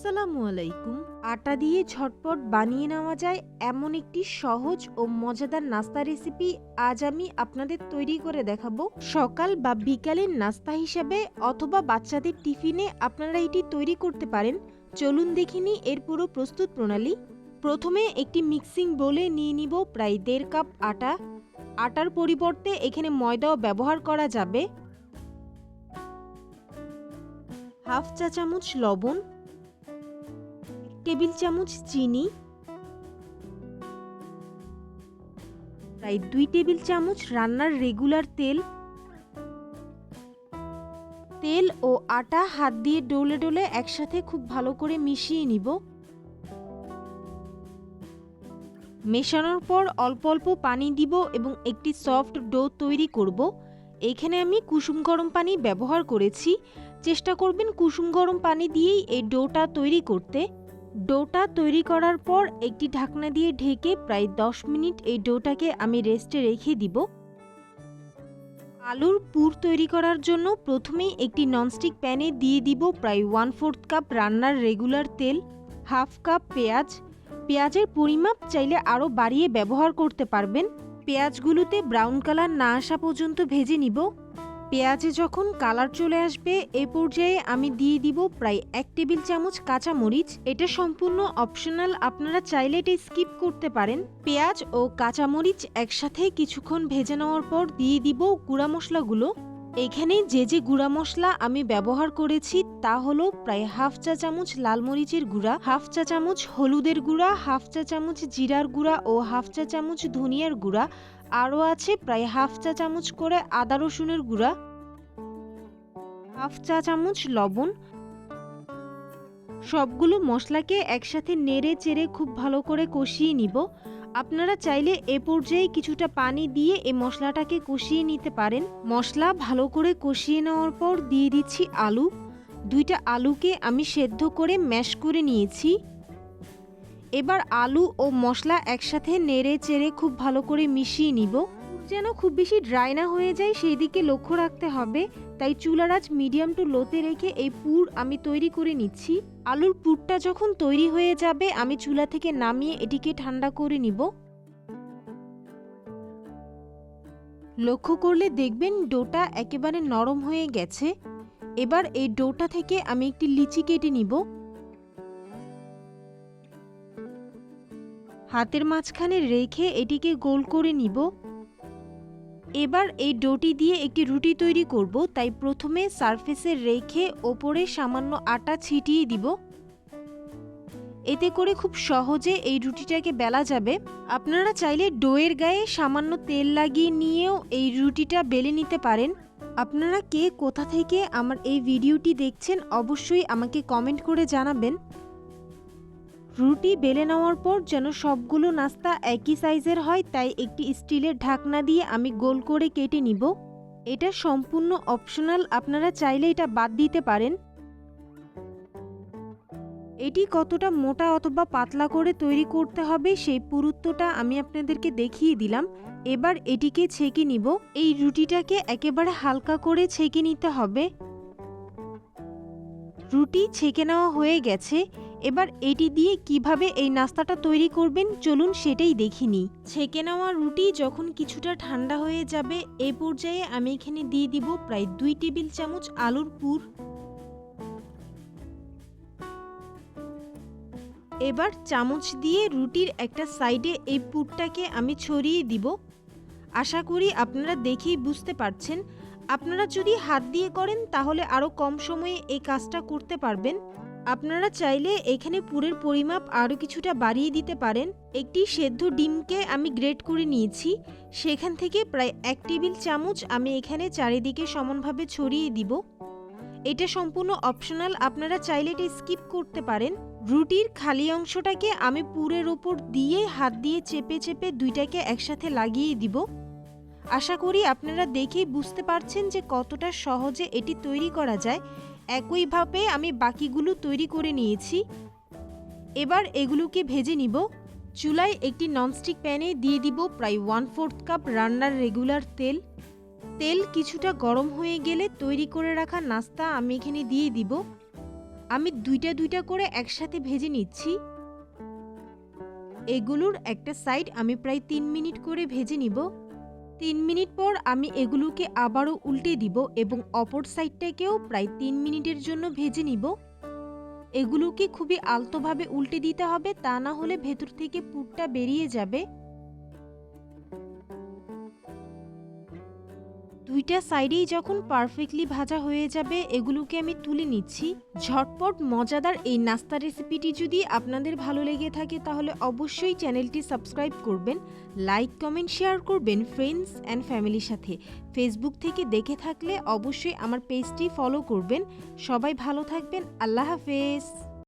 আসসালামু আলাইকুম। আটা দিয়ে ঝটপট বানিয়ে নেওয়া যায় এমন একটি সহজ ও মজাদার নাস্তা রেসিপি আজ আমি আপনাদের তৈরি করে দেখাবো। সকাল বা বিকালের নাস্তা হিসেবে অথবা বাচ্চাদের টিফিনে আপনারা এটি তৈরি করতে পারেন। চলুন দেখিনি এর পুরো প্রস্তুত প্রণালী। প্রথমে একটি মিক্সিং বোলে নিয়ে নিব প্রায় দেড় কাপ আটা। আটার পরিবর্তে এখানে ময়দাও ব্যবহার করা যাবে। হাফ চা চামচ লবণ। টেবিল চামচ চিনি। প্রায় দুই টেবিল চামচ রান্নার রেগুলার তেল। তেল ও আটা হাত দিয়ে ডলে ডলে একসাথে খুব ভালো করে মিশিয়ে নিব। মেশানোর পর অল্প অল্প পানি দিব এবং একটি সফট ডো তৈরি করব। এখানে আমি কুসুম গরম পানি ব্যবহার করেছি। চেষ্টা করবেন কুসুম গরম পানি দিয়েই এই ডোটা তৈরি করতে। ডোটা তৈরি করার পর একটি ঢাকনা দিয়ে ঢেকে প্রায় দশ মিনিট এই ডোটাকে আমি রেস্টে রেখে দিব। আলুর পুর তৈরি করার জন্য প্রথমেই একটি ননস্টিক প্যানে দিয়ে দিব প্রায় ওয়ান ফোর্থ কাপ রান্নার রেগুলার তেল, হাফ কাপ পেঁয়াজ। পেঁয়াজের পরিমাপ চাইলে আরও বাড়িয়ে ব্যবহার করতে পারবেন। পেঁয়াজগুলোতে ব্রাউন কালার না আসা পর্যন্ত ভেজে নিব। পেঁয়াজে যখন কালার চলে আসবে, এ পর্যায়ে আমি দিয়ে দিব প্রায় এক টেবিল চামচ কাঁচা মরিচ। এটা সম্পূর্ণ অপশনাল, আপনারা চাইলে এটা স্কিপ করতে পারেন। পেঁয়াজ ও কাঁচা মরিচ একসাথে কিছুক্ষণ ভেজে নেওয়ার পর দিয়ে দিব গুঁড়া মশলাগুলো। এখানে যে যে গুঁড়া মশলা আমি ব্যবহার করেছি, তা হলো প্রায় হাফ চা চামচ লাল মরিচের গুঁড়া, হাফ চা চামচ হলুদের গুঁড়া, হাফ চা চামচ জিরার গুঁড়া ও হাফ চা চামচ ধনিয়ার গুঁড়া। আরও আছে প্রায় হাফ চা চামচ করে আদা রসুনের গুঁড়া, হাফ চা চামচ লবণ। সবগুলো মশলাকে একসাথে নেড়ে চেড়ে খুব ভালো করে কষিয়ে নিব। আপনারা চাইলে এ পর্যায়ে কিছুটা পানি দিয়ে এই মশলাটাকে কষিয়ে নিতে পারেন। মশলা ভালো করে কষিয়ে নেওয়ার পর দিয়ে দিচ্ছি আলু। দুইটা আলুকে আমি সেদ্ধ করে ম্যাশ করে নিয়েছি। এবার আলু ও মশলা একসাথে নেড়ে চেড়ে খুব ভালো করে মিশিয়ে নিব। যেন খুব বেশি ড্রাই না হয়ে যায়, সেই দিকে লক্ষ্য রাখতে হবে। তাই চুলার আজ মিডিয়াম টু লোতে রেখে এই পুর আমি তৈরি করে নিচ্ছি। আলুর পুরটা যখন তৈরি হয়ে যাবে, আমি চুলা থেকে নামিয়ে এটিকে ঠান্ডা করে নিব। লক্ষ্য করলে দেখবেন ডোটা একেবারে নরম হয়ে গেছে। এবার এই ডোটা থেকে আমি একটি লিচি কেটে নিব। হাতের মাঝখানে রেখে এটিকে গোল করে নিব। এবার এই ডোটি দিয়ে একটি রুটি তৈরি করব, তাই প্রথমে সারফেসে রেখে ওপরে সামান্য আটা ছিটিয়ে দিব। এতে করে খুব সহজে এই রুটিটাকে বেলা যাবে। আপনারা চাইলে ডোয়ের গায়ে সামান্য তেল লাগিয়ে নিয়েও এই রুটিটা বেলে নিতে পারেন। আপনারা কে কোথা থেকে আমার এই ভিডিওটি দেখছেন অবশ্যই আমাকে কমেন্ট করে জানাবেন। রুটি বেলে নেওয়ার পর যেন সবগুলো নাস্তা একই সাইজের হয়, তাই একটি স্টিলের ঢাকনা দিয়ে আমি গোল করে কেটে নিব। এটা সম্পূর্ণ অপশনাল, আপনারা চাইলে এটা বাদ দিতে পারেন। এটি কতটা মোটা অথবা পাতলা করে তৈরি করতে হবে, সেই পুরুত্বটা আমি আপনাদেরকে দেখিয়ে দিলাম। এবার এটিকে ছেঁকে নিব। এই রুটিটাকে একেবারে হালকা করে ছেঁকে নিতে হবে। রুটি ছেঁকে নেওয়া হয়ে গেছে। এবার এটি দিয়ে কীভাবে এই নাস্তাটা তৈরি করবেন চলুন সেটাই দেখিনি ছেঁকে নেওয়া রুটি যখন কিছুটা ঠান্ডা হয়ে যাবে, এ পর্যায়ে আমি এখানে দিয়ে দিব প্রায় দুই টেবিল চামচ আলুর পুর। এবার চামচ দিয়ে রুটির একটা সাইডে এই পুরটাকে আমি ছড়িয়ে দিব। আশা করি আপনারা দেখেই বুঝতে পারছেন। আপনারা যদি হাত দিয়ে করেন তাহলে আরও কম সময়ে এই কাজটা করতে পারবেন। আপনারা চাইলে এখানে পুরের পরিমাপ আরও কিছুটা বাড়িয়ে দিতে পারেন। একটি সেদ্ধ ডিমকে আমি গ্রেট করে নিয়েছি। সেখান থেকে প্রায় এক টেবিল চামচ আমি এখানে চারিদিকে সমানভাবে ছড়িয়ে দিব। এটা সম্পূর্ণ অপশনাল, আপনারা চাইলে এটা স্কিপ করতে পারেন। রুটির খালি অংশটাকে আমি পুরের ওপর দিয়ে হাত দিয়ে চেপে চেপে দুইটাকে একসাথে লাগিয়ে দিব। আশা করি আপনারা দেখেই বুঝতে পারছেন যে কতটা সহজে এটি তৈরি করা যায়। একইভাবে আমি বাকিগুলো তৈরি করে নিয়েছি। এবার এগুলোকে ভেজে নিব। চুলায় একটি ননস্টিক প্যানে দিয়ে দিব প্রায় ওয়ান ফোর্থ কাপ রান্নার রেগুলার তেল। তেল কিছুটা গরম হয়ে গেলে তৈরি করে রাখা নাস্তা আমি এখানে দিয়ে দিব। আমি দুইটা দুইটা করে একসাথে ভেজে নিচ্ছি। এগুলোর একটা সাইড আমি প্রায় তিন মিনিট করে ভেজে নিব। তিন মিনিট পর আমি এগুলোকে আবারও উল্টে দিব এবং অপর সাইডটাকেও প্রায় তিন মিনিটের জন্য ভেজে নিব। এগুলোকে খুবই আলতোভাবে উল্টে দিতে হবে, তা না হলে ভেতর থেকে পুরটা বেরিয়ে যাবে। দুইটা সাইডেই যখন পারফেক্টলি ভাজা হয়ে যাবে, এগুলোকে আমি তুলে নিচ্ছি। ঝটপট মজাদার এই নাস্তা রেসিপিটি যদি আপনাদের ভালো লেগে থাকে, তাহলে অবশ্যই চ্যানেলটি সাবস্ক্রাইব করবেন, লাইক, কমেন্ট, শেয়ার করবেন ফ্রেন্ডস অ্যান্ড ফ্যামিলির সাথে। ফেসবুক থেকে দেখে থাকলে অবশ্যই আমার পেজটি ফলো করবেন। সবাই ভালো থাকবেন, আল্লাহ হাফেজ।